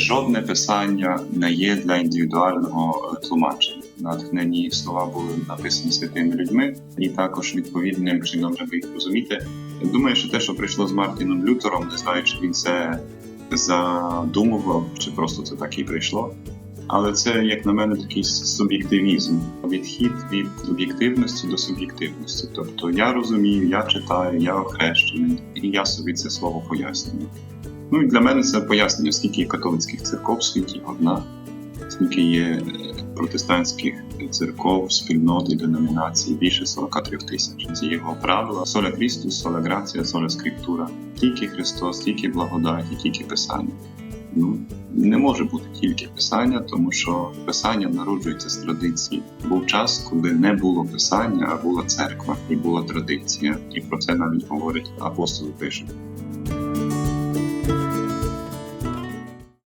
жодне писання не є для індивідуального е, тлумачення. Натхнені слова були написані святими людьми, і також відповідним чином треба їх розуміти. Думаю, що те, що прийшло з Мартіном Лютером, не знаю, чи він це задумував, чи просто це так і прийшло. Але це, як на мене, такий суб'єктивізм, відхід від об'єктивності до суб'єктивності. Тобто я розумію, я читаю, я охрещений, і я собі це слово пояснюю. Ну і для мене це пояснення, скільки є католицьких церков в світі одна, скільки є е, протестантських церков, спільнот і деномінацій більше 43 тисяч. Це його правила соля Христус, соля грація, соля скриптура. Тільки Христос, тільки благодать і тільки Писання. Ну не може бути тільки писання, тому що писання народжується з традиції. Був час, коли не було писання, а була церква і була традиція, і про це навіть говорить апостоли пишуть.